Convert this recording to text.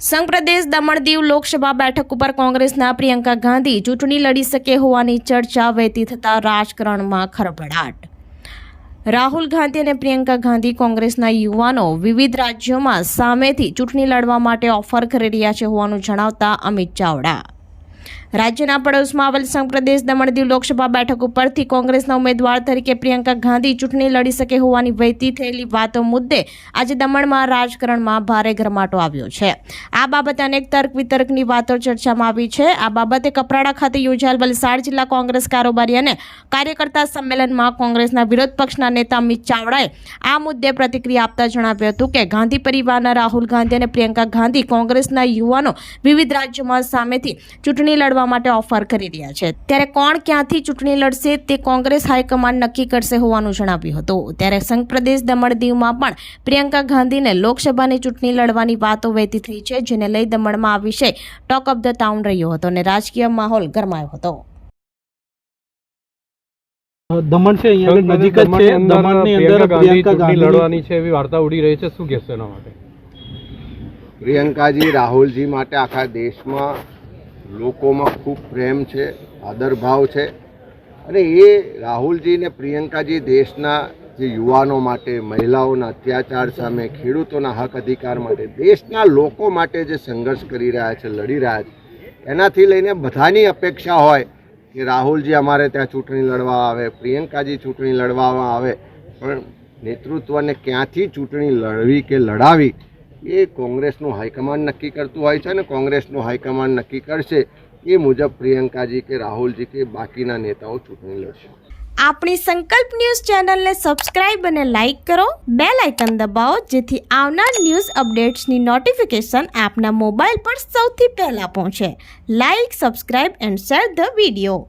સંઘ પ્રદેશ દમણ દીવ લોકસભા બેઠક ઉપર કોંગ્રેસના પ્રિયંકા ગાંધી ચૂંટણી લડી શકે હોવાની ચર્ચા વહેતી થતાં રાજકારણમાં ખરભડાટ. રાહુલ ગાંધી અને પ્રિયંકા ગાંધી કોંગ્રેસના યુવાનો વિવિધ રાજ્યોમાં સામેથી ચૂંટણી લડવા માટે ઓફર કરી રહ્યા છે હોવાનું જણાવતા અમિત ચાવડા. રાજ્યના પડોશમાં આવેલ સંઘ પ્રદેશ દમણ દીવ લોકસભા બેઠક ઉપરથી કોંગ્રેસના ઉમેદવાર તરીકે પ્રિયંકા ગાંધી ચૂંટણી લડી શકે હોવાની વહેતી થયેલી વાતો મુદ્દે આજે દમણમાં રાજકારણમાં ભારે ગરમાટો આવ્યો છે. આ બાબતે અનેક તર્ક વિતર્કની વાતો ચર્ચામાં આવી છે. આ બાબતે કપરાડા ખાતે યોજાયેલ વલસાડ જિલ્લા કોંગ્રેસ કારોબારી અને કાર્યકર્તા સંમેલનમાં કોંગ્રેસના વિરોધ પક્ષના નેતા અમિત ચાવડાએ આ મુદ્દે પ્રતિક્રિયા આપતા જણાવ્યું હતું કે ગાંધી પરિવારના રાહુલ ગાંધી અને પ્રિયંકા ગાંધી કોંગ્રેસના યુવાનો વિવિધ રાજ્યોમાં સામેથી ચૂંટણી લડવા માટે ઓફર કરી રહ્યા છે. ત્યારે કોણ ક્યાંથી ચૂંટણી લડશે તે કોંગ્રેસ હાઈકમાન્ડ નક્કી કરશે હોવાનું જણાવ્યું હતું. ત્યારે સંઘ પ્રદેશ દમણ દીવમાં પણ પ્રિયંકા ગાંધીને લોકસભાની ચૂંટણી લડવાની વાતો વહેતી થઈ છે જેને લઈ દમણમાં આ વિષય ટોક ઓફ ધ ટાઉન રહ્યો હતો અને રાજકીય માહોલ ગરમાયો હતો. દમણ છે અહીંયા નજીક જ છે. દમણની અંદર પ્રિયંકા ગાંધી લડવાની છે એવી વાર્તા ઉડી રહી છે. શું કહેશો એના માટે? પ્રિયંકાજી રાહુલજી માટે આખા દેશમાં લોકોમાં ખૂબ પ્રેમ છે આદરભાવ છે. અને એ રાહુલજી ને પ્રિયંકાજી દેશના જે યુવાનો માટે, મહિલાઓના અત્યાચાર સામે, ખેડૂતોના હક અધિકાર માટે, દેશના લોકો માટે જે સંઘર્ષ કરી રહ્યા છે, લડી રહ્યા છે, એનાથી લઈને બધાની અપેક્ષા હોય કે રાહુલજી અમારે ત્યાં ચૂંટણી લડવા આવે, પ્રિયંકાજી ચૂંટણી લડવામાં આવે, પણ નેતૃત્વને ક્યાંથી ચૂંટણી લડવી કે લડાવી એ કોંગ્રેસનું હાઈકમાન્ડ નક્કી કરતું હોય છે અને કોંગ્રેસનું હાઈકમાન્ડ નક્કી કરશે એ મુજબ પ્રિયંકાજી કે રાહુલજી કે બાકીના નેતાઓ ચૂંટણી લડશે. આપણી સંકલ્પ ન્યૂઝ ચેનલને સબસ્ક્રાઇબ અને લાઇક કરો. બે લાઇકન દબાવો, જેથી આવનાર ન્યૂઝ અપડેટ્સની નોટિફિકેશન આપના મોબાઈલ પર સૌથી પહેલા પહોંચે. Like, subscribe and share the video.